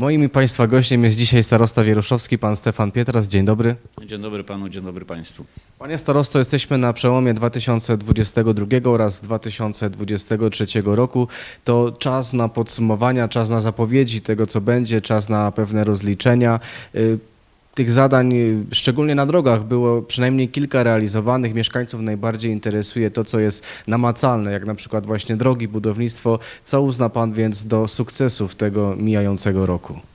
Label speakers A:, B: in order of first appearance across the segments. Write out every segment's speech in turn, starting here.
A: Moim i Państwa gościem jest dzisiaj starosta wieruszowski, pan Stefan Pietras. Dzień dobry.
B: Dzień dobry panu, dzień dobry państwu.
A: Panie starosto, jesteśmy na przełomie 2022 oraz 2023 roku. To czas na podsumowania, czas na zapowiedzi tego, co będzie, czas na pewne rozliczenia. Tych zadań, y, szczególnie na drogach, było przynajmniej kilka realizowanych. Mieszkańców najbardziej interesuje to, co jest namacalne, jak na przykład właśnie drogi, budownictwo. Co uzna Pan więc do sukcesów tego mijającego roku?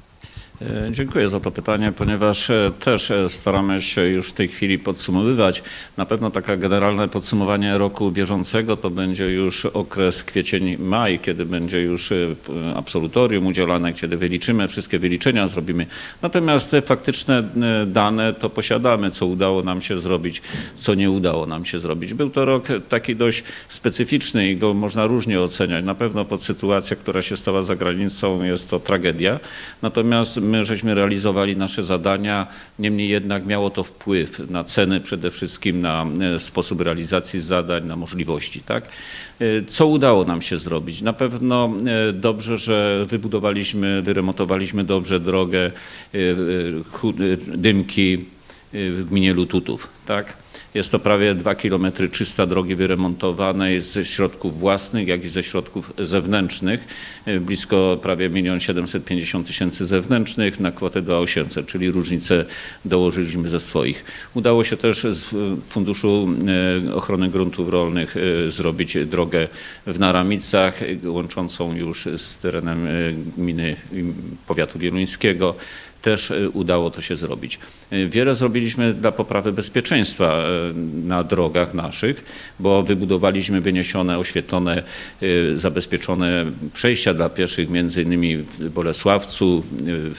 B: E, Dziękuję za to pytanie, ponieważ e, też e, staramy się już w tej chwili podsumowywać. Na pewno takie generalne podsumowanie roku bieżącego to będzie już okres kwiecień-maj, kiedy będzie już absolutorium udzielane, kiedy wyliczymy wszystkie wyliczenia, zrobimy. Natomiast te faktyczne dane to posiadamy, co udało nam się zrobić, co nie udało nam się zrobić. Był to rok taki dość specyficzny i go można różnie oceniać. Na pewno pod sytuacją, która się stała za granicą jest to tragedia. Natomiast my żeśmy realizowali nasze zadania, niemniej jednak miało to wpływ na ceny przede wszystkim, na e, sposób realizacji zadań, na możliwości. Tak? E, Co udało nam się zrobić? Na pewno e, dobrze, że wybudowaliśmy, wyremontowaliśmy dobrze drogę Dymki w gminie Lututów. Tak? Jest to prawie 2 km 300 drogi wyremontowanej ze środków własnych, jak i ze środków zewnętrznych. E, Blisko prawie 1 750 tysięcy zewnętrznych na kwotę 2800, czyli różnicę dołożyliśmy ze swoich. Udało się też z e, Funduszu e, Ochrony Gruntów Rolnych zrobić drogę w Naramicach, łączącą już z terenem gminy powiatu wieluńskiego też e, udało to się zrobić. E, Wiele zrobiliśmy dla poprawy bezpieczeństwa e, na drogach naszych, bo wybudowaliśmy wyniesione, oświetlone, zabezpieczone przejścia dla pieszych między innymi w Bolesławcu,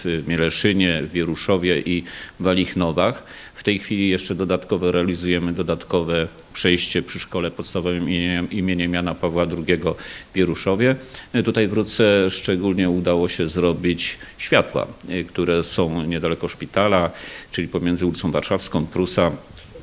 B: w Mieleszynie, w Wieruszowie i w Walichnowach. W tej chwili jeszcze dodatkowo realizujemy dodatkowe przejście przy szkole podstawowym imieniem, imieniem Jana Pawła II w Wieruszowie. E, Tutaj wrócę, szczególnie udało się zrobić światła, e, które są niedaleko szpitala, czyli pomiędzy ulicą Warszawską, Prusa,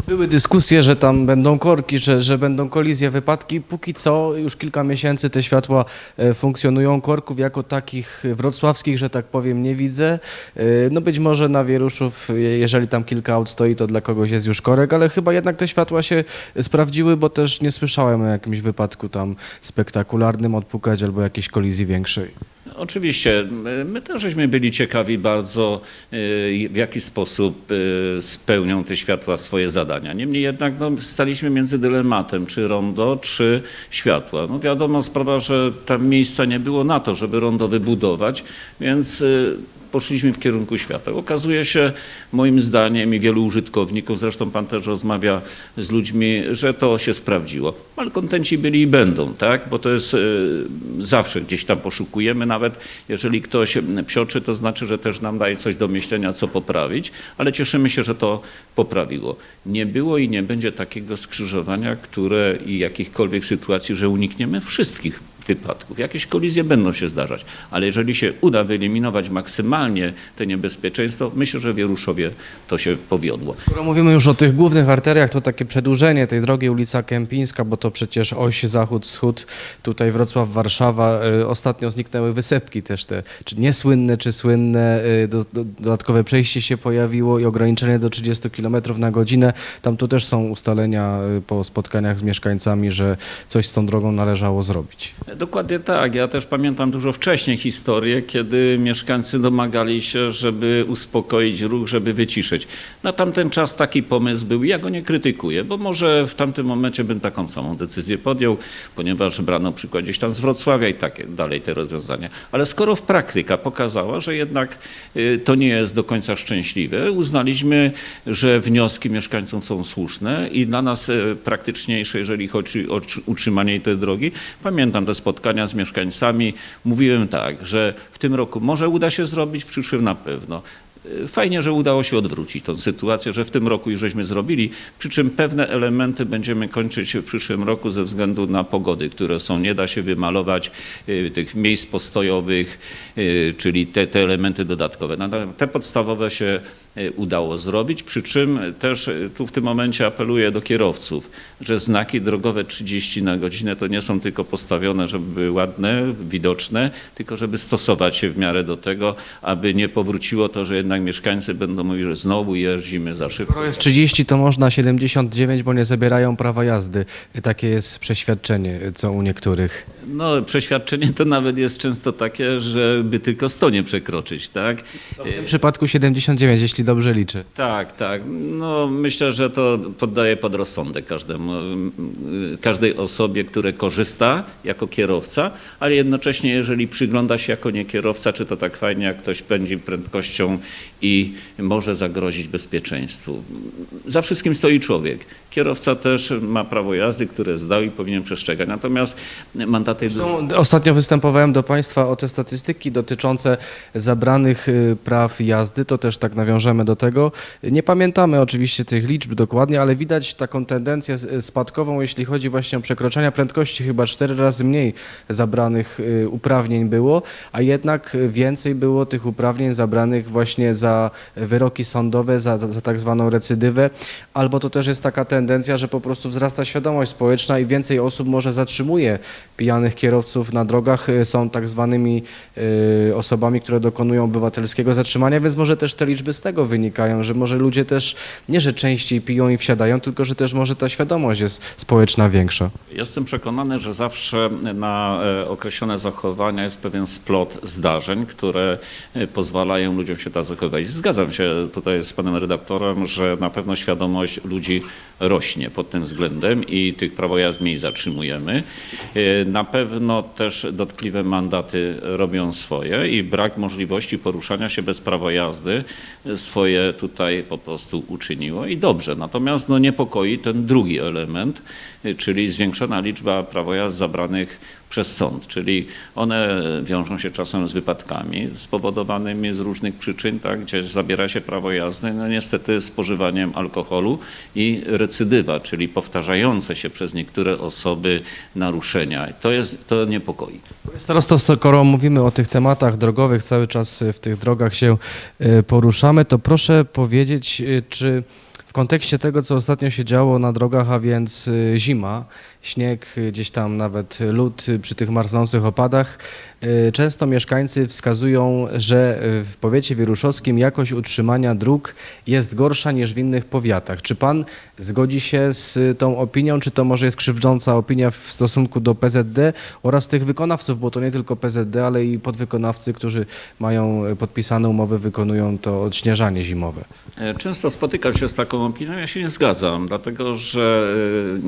A: Były dyskusje, że tam będą korki, że, że będą kolizje, wypadki. Póki co już kilka miesięcy te światła e, funkcjonują. Korków jako takich wrocławskich, że tak powiem, nie widzę. E, No być może na Wieruszów, je- jeżeli tam kilka aut stoi, to dla kogoś jest już korek, ale chyba jednak te światła się sprawdziły, bo też nie słyszałem o jakimś wypadku tam spektakularnym odpukać albo jakiejś kolizji większej.
B: Oczywiście, my- też żeśmy byli ciekawi bardzo, y, w jaki sposób y, spełnią te światła swoje zadania. Niemniej jednak no, staliśmy między dylematem, czy rondo, czy światła. No wiadomo sprawa, że tam miejsca nie było na to, żeby rondo wybudować, więc y, poszliśmy w kierunku światła. Okazuje się, moim zdaniem i wielu użytkowników, zresztą pan też rozmawia z ludźmi, że to się sprawdziło. Malkontenci byli i będą, tak? Bo to jest y, zawsze gdzieś tam poszukujemy, nawet jeżeli ktoś psioczy, to znaczy, że też nam daje coś do myślenia, co poprawić, ale cieszymy się, że to poprawiło. Nie było i nie będzie takiego skrzyżowania, które i jakichkolwiek sytuacji, że unikniemy wszystkich wypadków. Jakieś kolizje będą się zdarzać, ale jeżeli się uda wyeliminować maksymalnie te niebezpieczeństwo, myślę, że w Wieruszowie to się powiodło.
A: Skoro mówimy już o tych głównych arteriach, to takie przedłużenie tej drogi ulica Kępińska, bo to przecież oś zachód-wschód, tutaj Wrocław, Warszawa. Y, Ostatnio zniknęły wysepki też te, czy niesłynne, czy słynne. y, Do, do, dodatkowe przejście się pojawiło i ograniczenie do 30 km na godzinę. Tam tu też są ustalenia y, po spotkaniach z mieszkańcami, że coś z tą drogą należało zrobić.
B: Dokładnie tak. Ja też pamiętam dużo wcześniej historię, kiedy mieszkańcy domagali się, żeby uspokoić ruch, żeby wyciszyć. Na tamten czas taki pomysł był. Ja go nie krytykuję, bo może w tamtym momencie bym taką samą decyzję podjął, ponieważ brano przykład gdzieś tam z Wrocławia i tak dalej te rozwiązania. Ale skoro praktyka pokazała, że jednak y, to nie jest do końca szczęśliwe, uznaliśmy, że wnioski mieszkańców są słuszne i dla nas y, praktyczniejsze, jeżeli chodzi o tr- utrzymanie tej drogi. Pamiętam te spotkania z mieszkańcami. Mówiłem tak, że w tym roku może uda się zrobić, w przyszłym na pewno. Y, Fajnie, że udało się odwrócić tę sytuację, że w tym roku już żeśmy zrobili, przy czym pewne elementy będziemy kończyć w przyszłym roku ze względu na pogody, które są. Nie da się wymalować y, tych miejsc postojowych, y, czyli te, te elementy dodatkowe. Natomiast te podstawowe się udało zrobić. Przy czym też tu w tym momencie apeluję do kierowców, że znaki drogowe 30 na godzinę to nie są tylko postawione, żeby były ładne, widoczne, tylko żeby stosować się w miarę do tego, aby nie powróciło to, że jednak mieszkańcy będą mówić, że znowu jeździmy za szybko.
A: Skoro jest 30, to można 79, bo nie zabierają prawa jazdy. Takie jest przeświadczenie, co u niektórych.
B: No, przeświadczenie to nawet jest często takie, żeby tylko 100 nie przekroczyć, tak?
A: W tym przypadku 79, jeśli dobrze liczę.
B: Tak, tak. No, myślę, że to poddaje pod rozsądek każdemu, każdej osobie, która korzysta jako kierowca, ale jednocześnie, jeżeli przygląda się jako nie kierowca, czy to tak fajnie, jak ktoś pędzi prędkością i może zagrozić bezpieczeństwu. Za wszystkim stoi człowiek. Kierowca też ma prawo jazdy, które zdał i powinien przestrzegać. Natomiast mandaty...
A: No, Ostatnio występowałem do Państwa o te statystyki dotyczące zabranych y, praw jazdy, to też tak nawiążemy do tego. Nie pamiętamy oczywiście tych liczb dokładnie, ale widać taką tendencję spadkową, jeśli chodzi właśnie o przekroczenia prędkości, chyba cztery razy mniej zabranych y, uprawnień było, a jednak więcej było tych uprawnień zabranych właśnie za wyroki sądowe, za, za, tak zwaną recydywę, albo to też jest taka tendencja, że po prostu wzrasta świadomość społeczna i więcej osób może zatrzymuje pijanych kierowców na drogach, y, są tak zwanymi y, osobami, które dokonują obywatelskiego zatrzymania, więc może też te liczby z tego wynikają, że może ludzie też nie, że częściej piją i wsiadają, tylko że też może ta świadomość jest społeczna większa.
B: Jestem przekonany, że zawsze na e, określone zachowania jest pewien splot zdarzeń, które e, pozwalają ludziom się tak Zgadzam się tutaj z panem redaktorem, że na pewno świadomość ludzi rośnie pod tym względem i tych prawo mniej zatrzymujemy. E, Na pewno też dotkliwe mandaty robią swoje i brak możliwości poruszania się bez prawa jazdy swoje tutaj po prostu uczyniło i dobrze. Natomiast no, niepokoi ten drugi element, y, czyli zwiększona liczba prawo zabranych przez sąd, czyli one wiążą się czasem z wypadkami spowodowanymi z różnych przyczyn, tak, gdzie zabiera się prawo jazdy, no niestety spożywaniem alkoholu i recydywa, czyli powtarzające się przez niektóre osoby naruszenia. To jest, to niepokoi.
A: Starosto, skoro mówimy o tych tematach drogowych, cały czas w tych drogach się y, poruszamy, to proszę powiedzieć, y, czy w kontekście tego, co ostatnio się działo na drogach, a więc y, zima, śnieg, gdzieś tam nawet lód przy tych marznących opadach, y, często mieszkańcy wskazują, że w powiecie wieruszowskim jakość utrzymania dróg jest gorsza niż w innych powiatach. Czy pan zgodzi się z tą opinią, czy to może jest krzywdząca opinia w stosunku do PZD oraz tych wykonawców, bo to nie tylko PZD, ale i podwykonawcy, którzy mają podpisane umowy, wykonują to odśnieżanie zimowe.
B: E, Często spotykam się z taką opinią, ja się nie zgadzam, dlatego że e,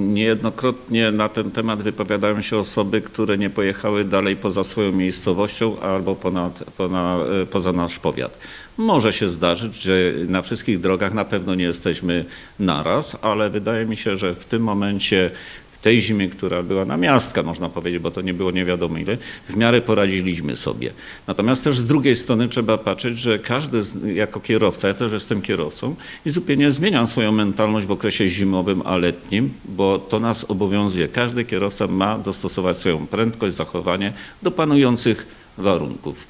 B: na ten temat wypowiadają się osoby, które nie pojechały dalej poza swoją miejscowością albo ponad, ponad, e, poza nasz powiat. Może się zdarzyć, że na wszystkich drogach na pewno nie jesteśmy naraz, ale wydaje mi się, że w tym momencie tej zimy, która była na miastka, można powiedzieć, bo to nie było nie wiadomo ile, w miarę poradziliśmy sobie. Natomiast też z drugiej strony trzeba patrzeć, że każdy z, jako kierowca, ja też jestem kierowcą i zupełnie zmieniam swoją mentalność w okresie zimowym, a letnim, bo to nas obowiązuje. Każdy kierowca ma dostosować swoją prędkość, zachowanie do panujących warunków.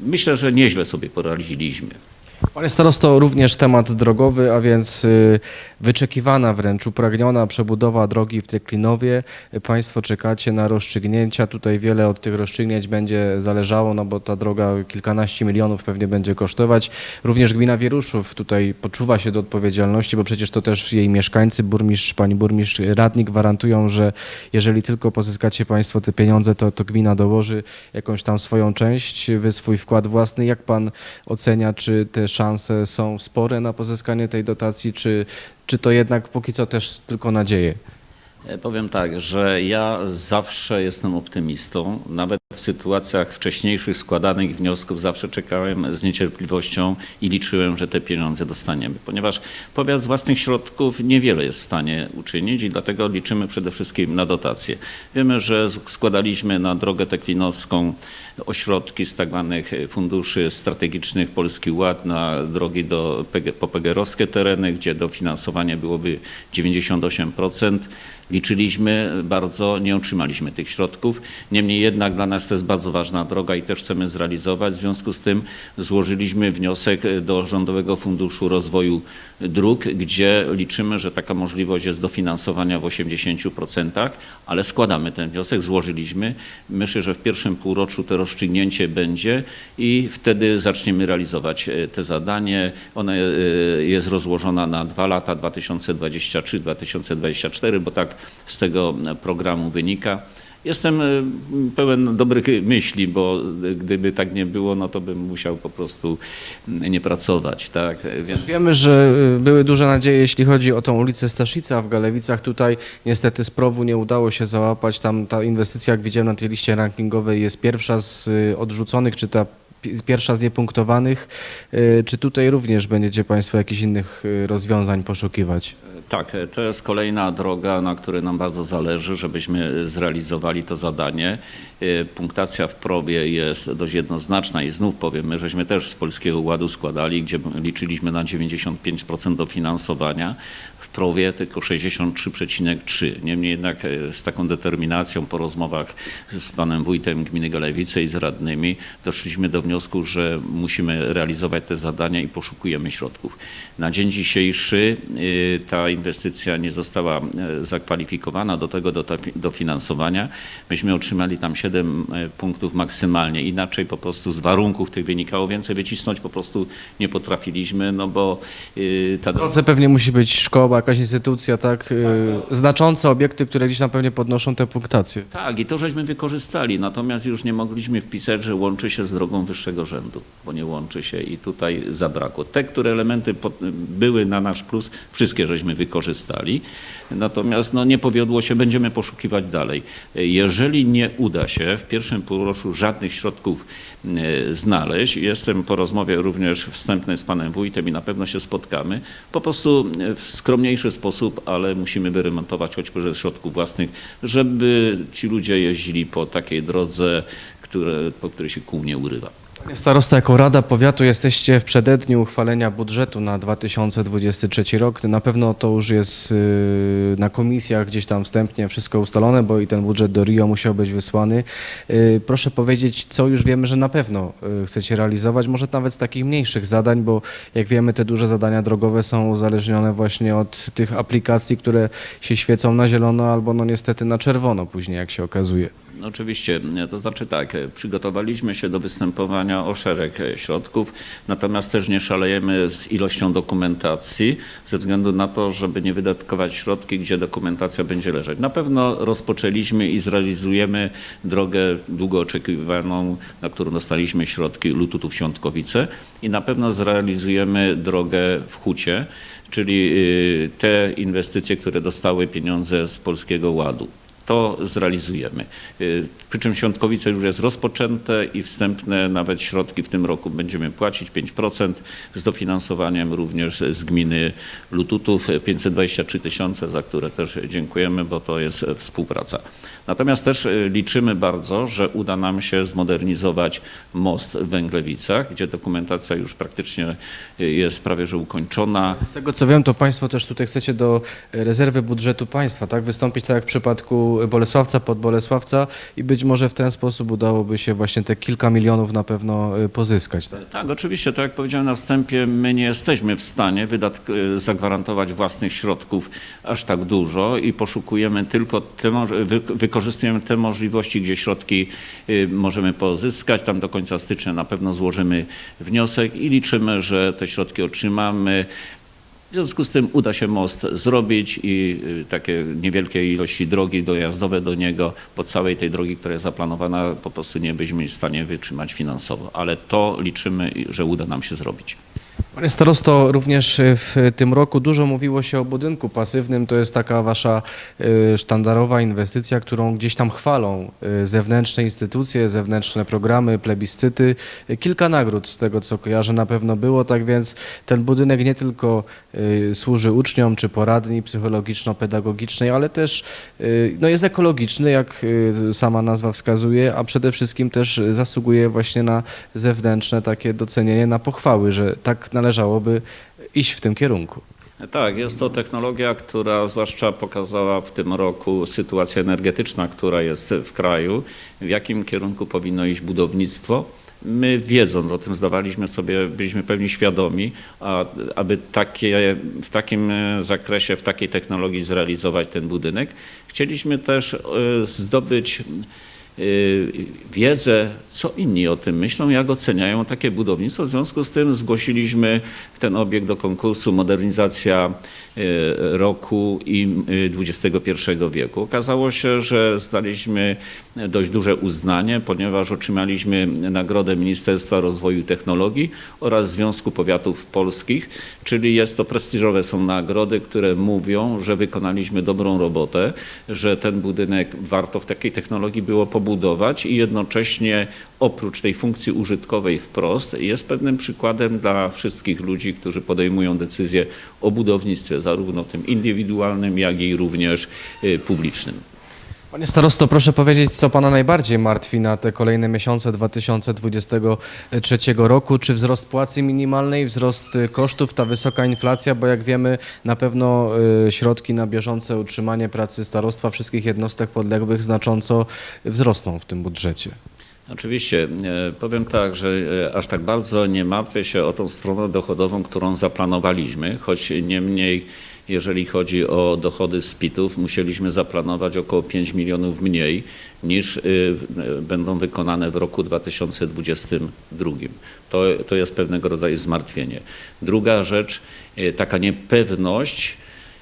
B: Myślę, że nieźle sobie poradziliśmy.
A: Panie starosto, również temat drogowy, a więc y, wyczekiwana wręcz, upragniona przebudowa drogi w Teklinowie. Państwo czekacie na rozstrzygnięcia. Tutaj wiele od tych rozstrzygnięć będzie zależało, no bo ta droga kilkanaście milionów pewnie będzie kosztować. Również gmina Wieruszów tutaj poczuwa się do odpowiedzialności, bo przecież to też jej mieszkańcy, burmistrz, pani burmistrz, radni gwarantują, że jeżeli tylko pozyskacie państwo te pieniądze, to, to gmina dołoży jakąś tam swoją część, wy swój wkład własny. Jak pan ocenia, czy te szanse są spore na pozyskanie tej dotacji, czy, czy to jednak póki co też tylko nadzieje?
B: E, Powiem tak, że ja zawsze jestem optymistą. Nawet w sytuacjach wcześniejszych składanych wniosków zawsze czekałem z niecierpliwością i liczyłem, że te pieniądze dostaniemy. Ponieważ powiat z własnych środków niewiele jest w stanie uczynić i dlatego liczymy przede wszystkim na dotacje. Wiemy, że składaliśmy na drogę teklinowską ośrodki z tak zwanych funduszy strategicznych Polski Ład na drogi do popegerowskie tereny, gdzie dofinansowanie byłoby 98%. Liczyliśmy bardzo, nie otrzymaliśmy tych środków. Niemniej jednak dla nas to jest bardzo ważna droga i też chcemy zrealizować. W związku z tym złożyliśmy wniosek do Rządowego Funduszu Rozwoju Dróg, gdzie liczymy, że taka możliwość jest dofinansowania w 80%, ale składamy ten wniosek, złożyliśmy. Myślę, że w pierwszym półroczu to rozstrzygnięcie będzie i wtedy zaczniemy realizować e, te zadanie. Ona e, jest rozłożona na dwa lata, 2023-2024, bo tak z tego programu wynika. Jestem e, pełen dobrych myśli, bo gdyby tak nie było, no to bym musiał po prostu nie pracować, tak? Więc...
A: Wiemy, że y, były duże nadzieje, jeśli chodzi o tą ulicę Staszica w Galewicach. Tutaj niestety z PROW-u nie udało się załapać. Tam ta inwestycja, jak widziałem na tej liście rankingowej, jest pierwsza z odrzuconych, czy ta pierwsza z niepunktowanych. Y, Czy tutaj również będziecie Państwo jakichś innych y, rozwiązań poszukiwać?
B: Tak, to jest kolejna droga, na której nam bardzo zależy, żebyśmy zrealizowali to zadanie. E, Punktacja w probie jest dość jednoznaczna i znów powiem, my żeśmy też z Polskiego Ładu składali, gdzie liczyliśmy na 95% dofinansowania. W prowie tylko 63,3. Niemniej jednak e, z taką determinacją po rozmowach z panem wójtem gminy Galewice i z radnymi doszliśmy do wniosku, że musimy realizować te zadania i poszukujemy środków. Na dzień dzisiejszy y, ta inwestycja nie została e, zakwalifikowana do tego dofinansowania. Myśmy otrzymali tam 7 punktów maksymalnie. Inaczej po prostu z warunków tych wynikało więcej wycisnąć po prostu nie potrafiliśmy, no bo ta
A: drodze pewnie musi być szkoła, jakaś instytucja, tak? y, Znaczące obiekty, które gdzieś tam pewnie podnoszą tę punktację.
B: Tak, i to żeśmy wykorzystali, natomiast już nie mogliśmy wpisać, że łączy się z drogą wyższego rzędu, bo nie łączy się i tutaj zabrakło. Te, które elementy były na nasz plus, wszystkie żeśmy wykorzystali, natomiast no, nie powiodło się, będziemy poszukiwać dalej. Jeżeli nie uda się w pierwszym półroczu żadnych środków znaleźć, jestem po rozmowie również wstępnej z panem wójtem i na pewno się spotkamy, po prostu e, w skromniejszy sposób, ale musimy wyremontować choćby ze środków własnych, żeby ci ludzie jeździli po takiej drodze, które, po której się kół nie urywa.
A: Starosta, jako Rada Powiatu jesteście w przededniu uchwalenia budżetu na 2023 rok. Na pewno to już jest y, na komisjach gdzieś tam wstępnie wszystko ustalone, bo i ten budżet do Rio musiał być wysłany. Y, Proszę powiedzieć, co już wiemy, że na pewno y, chcecie realizować, może nawet z takich mniejszych zadań, bo jak wiemy, te duże zadania drogowe są uzależnione właśnie od tych aplikacji, które się świecą na zielono albo no niestety na czerwono później, jak się okazuje.
B: Oczywiście, to znaczy tak, przygotowaliśmy się do występowania o szereg środków, natomiast też nie szalejemy z ilością dokumentacji ze względu na to, żeby nie wydatkować środki, gdzie dokumentacja będzie leżeć. Na pewno rozpoczęliśmy i zrealizujemy drogę długo oczekiwaną, na którą dostaliśmy środki Lututów Świątkowice i na pewno zrealizujemy drogę w Hucie, czyli y, te inwestycje, które dostały pieniądze z Polskiego Ładu to zrealizujemy. Y, Przy czym Świątkowice już jest rozpoczęte i wstępne nawet środki w tym roku będziemy płacić 5% z dofinansowaniem również z gminy Lututów 523 tysiące, za które też dziękujemy, bo to jest współpraca. Natomiast też y, liczymy bardzo, że uda nam się zmodernizować most w Węglewicach, gdzie dokumentacja już praktycznie y, jest prawie że ukończona.
A: Z tego co wiem, to Państwo też tutaj chcecie do rezerwy budżetu państwa, tak? Wystąpić tak jak w przypadku Bolesławca, pod Bolesławca i być może w ten sposób udałoby się właśnie te kilka milionów na pewno y, pozyskać. Tak?
B: Tak, oczywiście, tak jak powiedziałem na wstępie, my nie jesteśmy w stanie wydatk- e, zagwarantować własnych środków aż tak dużo i poszukujemy tylko, te, wykorzystujemy te możliwości, gdzie środki y, możemy pozyskać. Tam do końca stycznia na pewno złożymy wniosek i liczymy, że te środki otrzymamy. W związku z tym uda się most zrobić i y, takie niewielkie ilości drogi dojazdowe do niego, po całej tej drogi, która jest zaplanowana, po prostu nie byliśmy w stanie wytrzymać finansowo. Ale to liczymy, że uda nam się zrobić.
A: Panie starosto, również w tym roku dużo mówiło się o budynku pasywnym. To jest taka wasza y, sztandarowa inwestycja, którą gdzieś tam chwalą y, zewnętrzne instytucje, zewnętrzne programy, plebiscyty. Y, Kilka nagród z tego, co kojarzę, na pewno było, tak więc ten budynek nie tylko służy uczniom czy poradni psychologiczno-pedagogicznej, ale też no jest ekologiczny, jak sama nazwa wskazuje, a przede wszystkim też zasługuje właśnie na zewnętrzne takie docenienie, na pochwały, że tak należałoby iść w tym kierunku.
B: Tak, jest to technologia, która zwłaszcza pokazała w tym roku sytuacja energetyczna, która jest w kraju, w jakim kierunku powinno iść budownictwo. My wiedząc o tym zdawaliśmy sobie, byliśmy pewni świadomi, a, aby takie, w takim e, zakresie, w takiej technologii zrealizować ten budynek. Chcieliśmy też e, zdobyć wiedzę, co inni o tym myślą, jak oceniają takie budownictwo. W związku z tym zgłosiliśmy ten obiekt do konkursu Modernizacja y, roku i y, XXI wieku. Okazało się, że znaleźliśmy dość duże uznanie, ponieważ otrzymaliśmy nagrodę Ministerstwa Rozwoju i Technologii oraz Związku Powiatów Polskich, czyli jest to prestiżowe są nagrody, które mówią, że wykonaliśmy dobrą robotę, że ten budynek warto w takiej technologii było pobudować i jednocześnie oprócz tej funkcji użytkowej wprost jest pewnym przykładem dla wszystkich ludzi, którzy podejmują decyzje o budownictwie, zarówno tym indywidualnym, jak i również y, publicznym.
A: Panie starosto, proszę powiedzieć, co pana najbardziej martwi na te kolejne miesiące 2023 roku? Czy wzrost płacy minimalnej, wzrost y, kosztów, ta wysoka inflacja? Bo jak wiemy, na pewno y, środki na bieżące utrzymanie pracy starostwa wszystkich jednostek podległych znacząco wzrosną w tym budżecie.
B: Oczywiście, e, powiem tak, że aż tak bardzo nie martwię się o tą stronę dochodową, którą zaplanowaliśmy, choć niemniej, jeżeli chodzi o dochody z PIT-ów, musieliśmy zaplanować około 5 milionów mniej niż y, e, będą wykonane w roku 2022. To, to jest pewnego rodzaju zmartwienie. Druga rzecz, e, taka niepewność,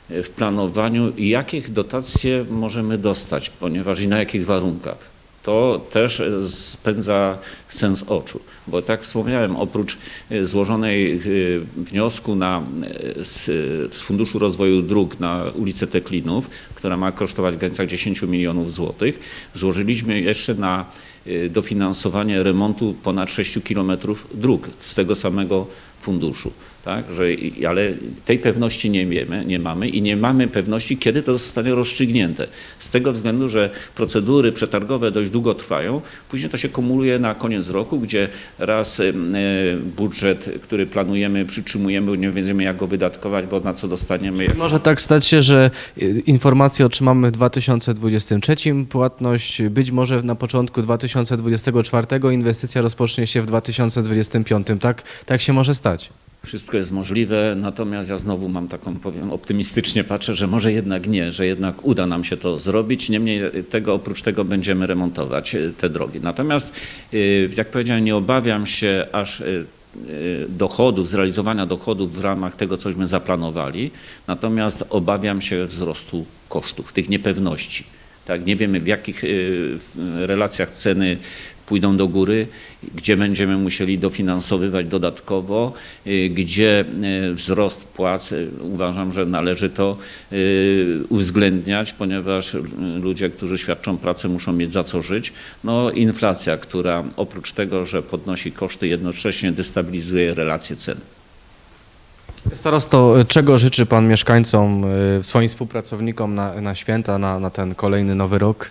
B: w planowaniu, jakich dotacje możemy dostać, ponieważ i na jakich warunkach. To też spędza sens oczu, bo tak wspomniałem, oprócz e, złożonej e, wniosku na, e, z, z Funduszu Rozwoju Dróg na ulicę Teklinów, która ma kosztować w granicach 10 milionów złotych, złożyliśmy jeszcze na dofinansowanie remontu ponad 6 kilometrów dróg z tego samego funduszu. Tak, że, ale tej pewności nie, wiemy, nie mamy i nie mamy pewności, kiedy to zostanie rozstrzygnięte. Z tego względu, że procedury przetargowe dość długo trwają, później to się kumuluje na koniec roku, gdzie raz e, budżet, który planujemy, przytrzymujemy, nie wiemy jak go wydatkować, bo na co dostaniemy. jak-
A: Może tak stać się, że y, informacje otrzymamy w 2023, płatność być może na początku 2024, inwestycja rozpocznie się w 2025. Tak, tak się może stać.
B: Wszystko jest możliwe, natomiast ja znowu mam taką, powiem, optymistycznie patrzę, że może jednak nie, że jednak uda nam się to zrobić. Niemniej tego, oprócz tego będziemy remontować e, te drogi. Natomiast, e, jak powiedziałem, nie obawiam się aż e, dochodów, zrealizowania dochodów w ramach tego, cośmy zaplanowali, natomiast obawiam się wzrostu kosztów, tych niepewności. Tak, nie wiemy w jakich relacjach ceny pójdą do góry, gdzie będziemy musieli dofinansowywać dodatkowo, y, gdzie y, wzrost płac, y, uważam, że należy to uwzględniać, ponieważ ludzie, którzy świadczą pracę, muszą mieć za co żyć. No, inflacja, która oprócz tego, że podnosi koszty, jednocześnie destabilizuje relacje cen.
A: Starosto, czego życzy pan mieszkańcom, swoim współpracownikom na, na święta, na, na ten kolejny nowy rok?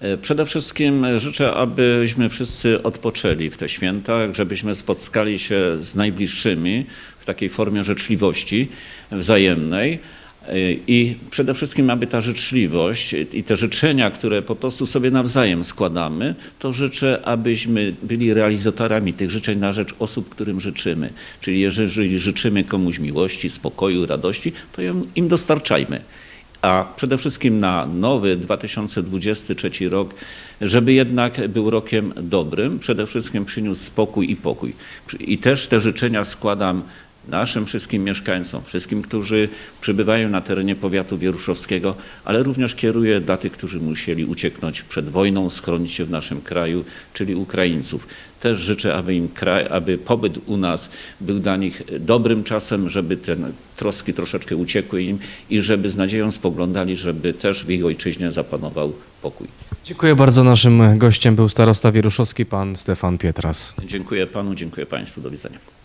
B: E, Przede wszystkim życzę, abyśmy wszyscy odpoczęli w te święta, żebyśmy spotkali się z najbliższymi w takiej formie życzliwości wzajemnej. E, I przede wszystkim, aby ta życzliwość i te życzenia, które po prostu sobie nawzajem składamy, to życzę, abyśmy byli realizatorami tych życzeń na rzecz osób, którym życzymy. Czyli jeżeli życzymy komuś miłości, spokoju, radości, to im dostarczajmy a przede wszystkim na nowy 2023 rok, żeby jednak był rokiem dobrym, przede wszystkim przyniósł spokój i pokój. I też te życzenia składam naszym wszystkim mieszkańcom, wszystkim, którzy przybywają na terenie powiatu wieruszowskiego, ale również kieruję dla tych, którzy musieli ucieknąć przed wojną, schronić się w naszym kraju, czyli Ukraińców. Też życzę, aby, im kraj, aby pobyt u nas był dla nich dobrym czasem, żeby te troski troszeczkę uciekły im i żeby z nadzieją spoglądali, żeby też w ich ojczyźnie zapanował pokój.
A: Dziękuję bardzo. Naszym gościem był starosta wieruszowski, pan Stefan Pietras.
B: Dziękuję panu, dziękuję państwu. Do widzenia.